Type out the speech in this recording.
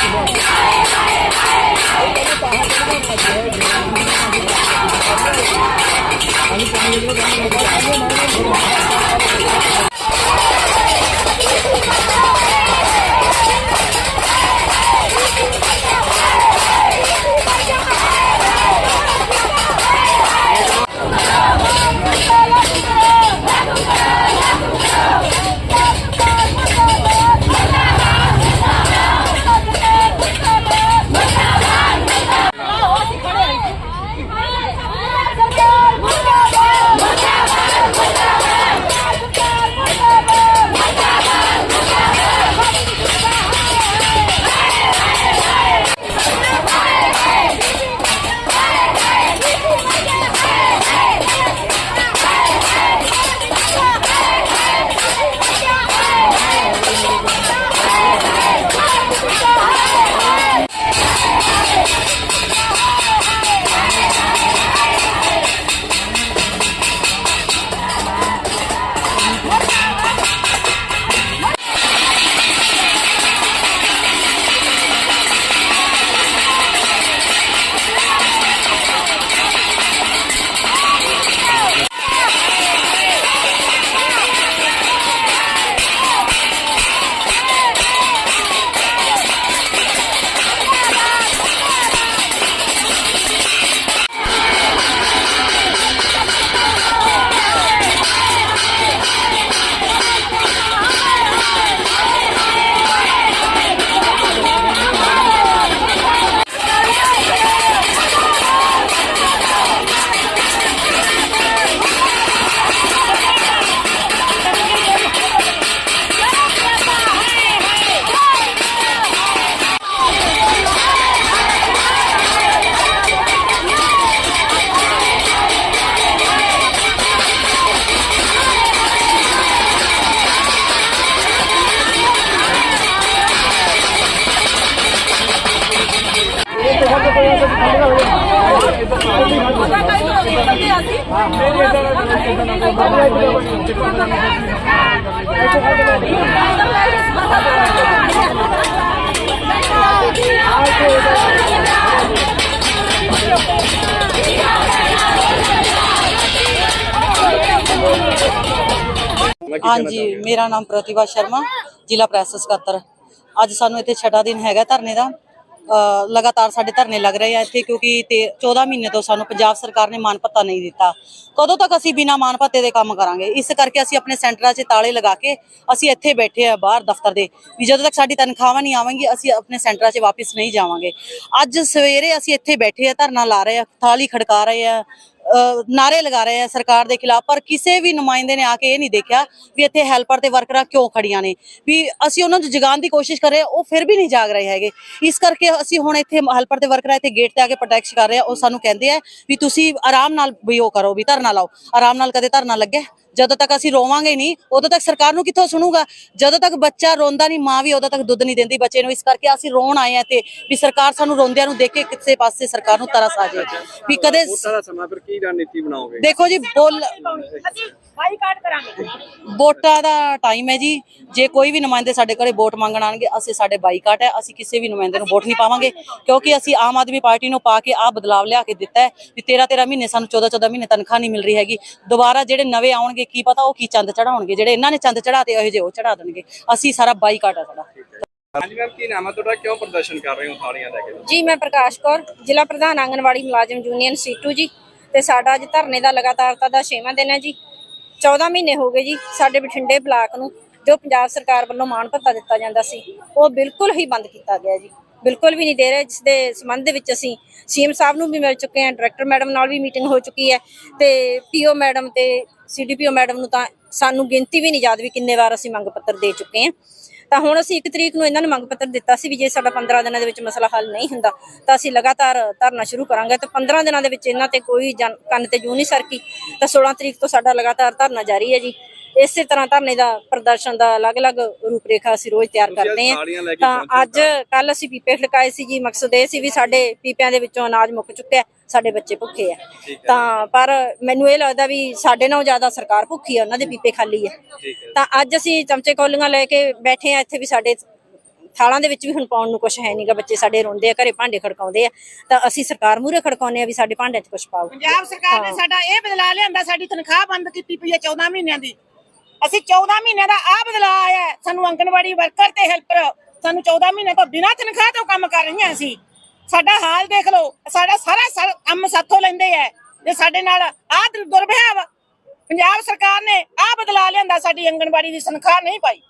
Come on. ਹਾਂਜੀ ਮੇਰਾ ਨਾਮ ਪ੍ਰਤਿਭਾ ਸ਼ਰਮਾ ਜ਼ਿਲ੍ਹਾ ਪ੍ਰੈਸ ਸਕੱਤਰ ਅੱਜ ਸਾਨੂੰ ਇੱਥੇ ਛਟਾ ਦਿਨ ਹੈਗਾ ਧਰਨੇ ਦਾ ਅ, ਲਗਾਤਾਰ ਸਾਡੇ ਧਰਨੇ ਲੱਗ ਰਹੇ ਆ ਇੱਥੇ ਕਿਉਂਕਿ ਤੇ 14 ਮਹੀਨੇ ਤੋਂ ਸਾਨੂੰ ਪੰਜਾਬ ਸਰਕਾਰ ਨੇ ਮਾਨ ਭੱਤਾ ਨਹੀਂ ਦਿੱਤਾ। ਕਦੋਂ ਤੱਕ ਅਸੀਂ ਬਿਨਾ ਮਾਨ ਭੱਤੇ ਦੇ ਕੰਮ ਕਰਾਂਗੇ? ਇਸ ਕਰਕੇ ਅਸੀਂ ਆਪਣੇ ਸੈਂਟਰਾਂ 'ਚ ਤਾਲੇ ਲਗਾ ਕੇ ਅਸੀਂ ਇੱਥੇ ਬੈਠੇ ਆ ਬਾਹਰ ਦਫ਼ਤਰ ਦੇ। ਵੀ ਜਦੋਂ ਤੱਕ ਸਾਡੀ ਤਨਖਾਹਾਂ ਨਹੀਂ ਆਵਾਂਗੀ, ਅਸੀਂ ਆਪਣੇ ਸੈਂਟਰਾਂ 'ਚ ਵਾਪਸ ਨਹੀਂ ਜਾਵਾਂਗੇ। ਅੱਜ ਸਵੇਰੇ ਅਸੀਂ ਇੱਥੇ ਬੈਠੇ ਆ, ਧਰਨਾ ਲਾ ਰਹੇ ਆ, ਥਾਲੀ ਖੜਕਾ ਰਹੇ ਆ ਨਾਰੇ ਲਗਾ ਰਹੇ ਆ ਸਰਕਾਰ ਦੇ ਖਿਲਾਫ, ਪਰ ਕਿਸੇ ਵੀ ਨੁਮਾਇੰਦੇ ਨੇ ਆ ਕੇ ਇਹ ਨਹੀਂ ਦੇਖਿਆ ਵੀ ਇੱਥੇ ਹੈਲਪਰ ਤੇ ਵਰਕਰਾਂ ਕਿਉਂ ਖੜੀਆਂ ਨੇ। ਵੀ ਅਸੀਂ ਉਹਨਾਂ ਨੂੰ ਜਗਾਉਣ ਦੀ ਕੋਸ਼ਿਸ਼ ਕਰ ਰਹੇ ਹਾਂ, ਉਹ ਫਿਰ ਵੀ ਨਹੀਂ ਜਾਗ ਰਹੇ ਹੈਗੇ। ਇਸ ਕਰਕੇ ਅਸੀਂ ਹੁਣ ਇੱਥੇ ਹੈਲਪਰ ਤੇ ਵਰਕਰਾਂ ਇੱਥੇ ਗੇਟ ਤੇ ਆ ਕੇ ਪ੍ਰੋਟੈਕਟ ਕਰ ਰਹੇ ਆ ਉਹ ਸਾਨੂੰ ਕਹਿੰਦੇ ਆ ਵੀ ਤੁਸੀਂ ਆਰਾਮ ਨਾਲ ਵੀ ਉਹ ਕਰੋ, ਵੀ ਧਰਨਾ ਲਾਓ। ਆਰਾਮ ਨਾਲ ਕਦੇ ਧਰਨਾ ਲੱਗੇ ਜਦੋਂ ਤੱਕ ਅਸੀਂ ਰੋਵਾਂਗੇ ਨਹੀਂ ਉਦੋਂ ਤੱਕ ਸਰਕਾਰ ਨੂੰ ਕਿੱਥੋਂ ਸੁਣੂਗਾ? ਜਦੋਂ ਤੱਕ ਬੱਚਾ ਰੋਂਦਾ ਨਹੀਂ ਮਾਂ ਵੀ ਉਦੋਂ ਤੱਕ ਦੁੱਧ ਨਹੀਂ ਦਿੰਦੀ ਬੱਚੇ ਨੂੰ ਇਸ ਕਰਕੇ ਅਸੀਂ ਰੋਣ ਆਏ ਆ ਤੇ ਵੀ ਸਰਕਾਰ ਸਾਨੂੰ ਰੋਂਦਿਆਂ ਨੂੰ ਦੇਖ ਕੇ ਕਿਸੇ ਪਾਸੇ ਸਰਕਾਰ ਨੂੰ ਤਰਸ ਆ ਜਾਏ ਵੀ ਕਦੇ ਵੋਟਾਂ ਦਾ ਸਮਾਂ ਫਿਰ ਕੀ ਰਣਨੀਤੀ ਬਣਾਓਗੇ? ਦੇਖੋ ਜੀ ਬੋਲ ਅਸੀਂ ਬਾਈਕਾਟ ਕਰਾਂਗੇ। ਵੋਟਾਂ ਦਾ ਟਾਈਮ ਹੈ ਜੀ। ਜੇ ਕੋਈ ਵੀ ਨੁਮਾਇੰਦੇ ਸਾਡੇ ਘਰੇ ਵੋਟ ਮੰਗਣ ਆਣਗੇ ਅਸੀਂ ਸਾਡੇ ਬਾਈਕਾਟ ਹੈ ਅਸੀਂ ਕਿਸੇ ਵੀ ਨੁਮਾਇੰਦੇ ਨੂੰ ਵੋਟ ਨਹੀਂ ਪਾਵਾਂਗੇ ਕਿਉਂਕਿ ਅਸੀਂ ਆਮ ਆਦਮੀ ਪਾਰਟੀ ਨੂੰ ਪਾ ਕੇ ਆ ਬਦਲਾਵ ਲਿਆ ਕੇ ਦਿੱਤਾ ਹੈ ਵੀ 13 13 ਮਹੀਨੇ ਸਾਨੂੰ 14 14 ਮਹੀਨੇ ਤਨਖਾਹ ਨਹੀਂ ਮਿਲ ਰਹੀ ਹੈਗੀ। ਦੁਬਾਰਾ ਜਿਹੜੇ ਨਵੇਂ ਆਉਣਗੇ ਕੀ ਪਤਾ ਉਹ ਕੀ ਚੰਦ ਚੜਾਉਣਗੇ ਜਿਹੜੇ ਇਹਨਾਂ ਨੇ ਚੰਦ ਚੜਾਤੇ ਇਹੋ ਜਿਹੇ ਉਹ ਚੜਾ ਦੇਣਗੇ। ਅਸੀਂ ਸਾਰਾ ਬਾਈਕਾਟ ਹੈ ਸਾਡਾ। ਹਾਂਜੀ ਮੈਮ ਕੀ ਨਾਮ ਹੈ ਤੁਹਾਡਾ? ਕਿਉਂ ਪ੍ਰਦਰਸ਼ਨ ਕਰ ਰਹੇ ਹੋ ਥਾਲੀਆਂ ਲੈ ਕੇ? ਜੀ ਮੈਂ ਪ੍ਰਕਾਸ਼ ਕੌਰ ਜ਼ਿਲ੍ਹਾ ਪ੍ਰਧਾਨ ਆਂਗਨਵਾੜੀ ਮੁਲਾਜ਼ਮ ਯੂਨੀਅਨ ਸੀਟੂ ਜੀ। ਤੇ ਸਾਡਾ ਅੱਜ ਧਰਨੇ ਦਾ ਲਗਾਤਾਰਤਾ ਦਾ 6ਵਾਂ ਦਿਨ ਹੈ ਜੀ। 14 ਮਹੀਨੇ ਹੋ ਗਏ ਜੀ ਸਾਡੇ ਬਠਿੰਡੇ ਬਲਾਕ ਨੂੰ ਜੋ ਪੰਜਾਬ ਸਰਕਾਰ ਵੱਲੋਂ ਮਾਣ ਭੱਤਾ ਦਿੱਤਾ ਜਾਂਦਾ ਸੀ ਉਹ ਬਿਲਕੁਲ ਹੀ ਬੰਦ ਕੀਤਾ ਗਿਆ ਜੀ। ਬਿਲਕੁਲ ਵੀ ਨਹੀਂ ਦੇ ਰਹੇ ਜਿਸ ਦੇ ਸੰਬੰਧ ਦੇ ਵਿੱਚ ਅਸੀਂ ਸੀਐਮ ਸਾਹਿਬ ਨੂੰ ਵੀ ਮਿਲ ਚੁੱਕੇ ਹਾਂ ਡਾਇਰੈਕਟਰ ਮੈਡਮ ਨਾਲ ਵੀ ਮੀਟਿੰਗ ਹੋ ਚੁੱਕੀ ਹੈ ਤੇ ਪੀਓ ਮੈਡਮ ਤੇ ਸੀਡੀਪੀਓ ਮੈਡਮ ਨੂੰ ਤਾਂ ਸਾਨੂੰ ਗਿਣਤੀ ਵੀ ਨਹੀਂ ਯਾਦ ਵੀ ਕਿੰਨੇ ਵਾਰ ਅਸੀਂ ਮੰਗ ਪੱਤਰ ਦੇ ਚੁੱਕੇ ਹਾਂ। ਤਾਂ ਹੁਣ ਅਸੀਂ 1 ਤਰੀਕ ਨੂੰ ਇਹਨਾਂ ਨੂੰ ਮੰਗ ਪੱਤਰ ਦਿੱਤਾ ਸੀ ਵੀ ਜੇ ਸਾਡਾ 15 ਦਿਨਾਂ ਦੇ ਵਿੱਚ ਮਸਲਾ ਹੱਲ ਨਹੀਂ ਹੁੰਦਾ ਤਾਂ ਅਸੀਂ ਲਗਾਤਾਰ ਧਰਨਾ ਸ਼ੁਰੂ ਕਰਾਂਗੇ। ਤੇ 15 ਦਿਨਾਂ ਦੇ ਵਿੱਚ ਇਹਨਾਂ ਤੇ ਕੋਈ ਕੰਨ ਤੇ ਜੂ ਨਹੀਂ ਸਰਕੀ। ਤਾਂ 16 ਤਰੀਕ ਤੋਂ ਸਾਡਾ ਲਗਾਤਾਰ ਧਰਨਾ ਜਾਰੀ ਹੈ ਜੀ। ਇਸੇ ਤਰ੍ਹਾਂ ਧਰਨੇ ਦਾ ਪ੍ਰਦਰਸ਼ਨ ਦਾ ਅਲੱਗ-ਅਲੱਗ ਰੂਪਰੇਖਾ ਅਸੀਂ ਰੋਜ਼ ਤਿਆਰ ਕਰਦੇ ਹਾਂ। ਤਾਂ ਅੱਜ ਕੱਲ ਅਸੀਂ ਪੀਪੇ ਖੜਕਾਏ ਸੀ ਜੀ। ਮਕਸਦ ਇਹ ਸੀ ਵੀ ਸਾਡੇ ਪੀਪਿਆਂ ਦੇ ਵਿੱਚੋਂ ਅਨਾਜ ਮੁੱਕ ਚੁੱਕਿਆ ਸਾਡੇ ਬੱਚੇ ਭੁੱਖੇ ਆ। ਤਾਂ ਪਰ ਮੈਨੂੰ ਇਹ ਲੱਗਦਾ ਵੀ ਸਾਡੇ ਨਾਲੋਂ ਜ਼ਿਆਦਾ ਸਰਕਾਰ ਭੁੱਖੀ ਆ ਉਹਨਾਂ ਦੇ ਪੀਪੇ ਖਾਲੀ ਆ। ਤਾਂ ਅੱਜ ਅਸੀਂ ਚਮਚੇ ਕੌਲੀਆਂ ਲੈ ਕੇ ਬੈਠੇ ਆ ਇੱਥੇ ਵੀ ਸਾਡੇ ਥਾਲਾਂ ਦੇ ਵਿੱਚ ਵੀ ਹੁਣ ਪਾਉਣ ਨੂੰ ਕੁਝ ਹੈ ਨਹੀਂਗਾ ਬੱਚੇ ਸਾਡੇ ਰੋਂਦੇ ਆ ਘਰੇ ਭਾਂਡੇ ਖੜਕਾਉਂਦੇ ਆ। ਤਾਂ ਅਸੀਂ ਸਰਕਾਰ ਮੂਹਰੇ ਖੜਕਾਉਂਦੇ ਆ ਵੀ ਸਾਡੇ ਭਾਂਡਿਆਂ 'ਚ ਕੁਝ ਪਾਓ। ਪੰਜਾਬ ਸਰਕਾਰ ਨੇ ਸਾਡਾ ਇਹ ਬਦਲਾ ਲਿਆਂਦਾ ਸਾਡੀ ਤਨਖਾਹ ਬੰਦ ਕੀਤੀ ਪਈ ਹੈ 14 ਮਹੀਨਿਆਂ ਦੀ। ਅਸੀਂ 14 ਮਹੀਨਿਆਂ ਦਾ ਆ ਬਦਲਾ ਆਇਆ। ਸਾਨੂੰ ਅੰਗਨਵਾੜੀ ਵਰਕਰ ਤੇ ਹੈਲਪਰ ਸਾਨੂੰ 14 ਮਹੀਨੇ ਤੋਂ ਬਿਨਾਂ ਤਨਖਾਹ ਤੋਂ ਕੰਮ ਕਰ ਰਹੀਆਂ ਅਸੀਂ। ਸਾਡਾ ਹਾਲ ਦੇਖ ਲਓ, ਸਾਡਾ ਸਾਰਾ ਕੰਮ ਸਾਥੋਂ ਲੈਂਦੇ ਐ। ਤੇ ਸਾਡੇ ਨਾਲ ਆਹ ਦੁਰਵਿਹਾਰ ਪੰਜਾਬ ਸਰਕਾਰ ਨੇ ਆ ਬਦਲਾ ਲਿਆਂਦਾ, ਸਾਡੀ ਅੰਗਨਵਾੜੀ ਦੀ ਤਨਖਾਹ ਨਹੀਂ ਪਾਈ।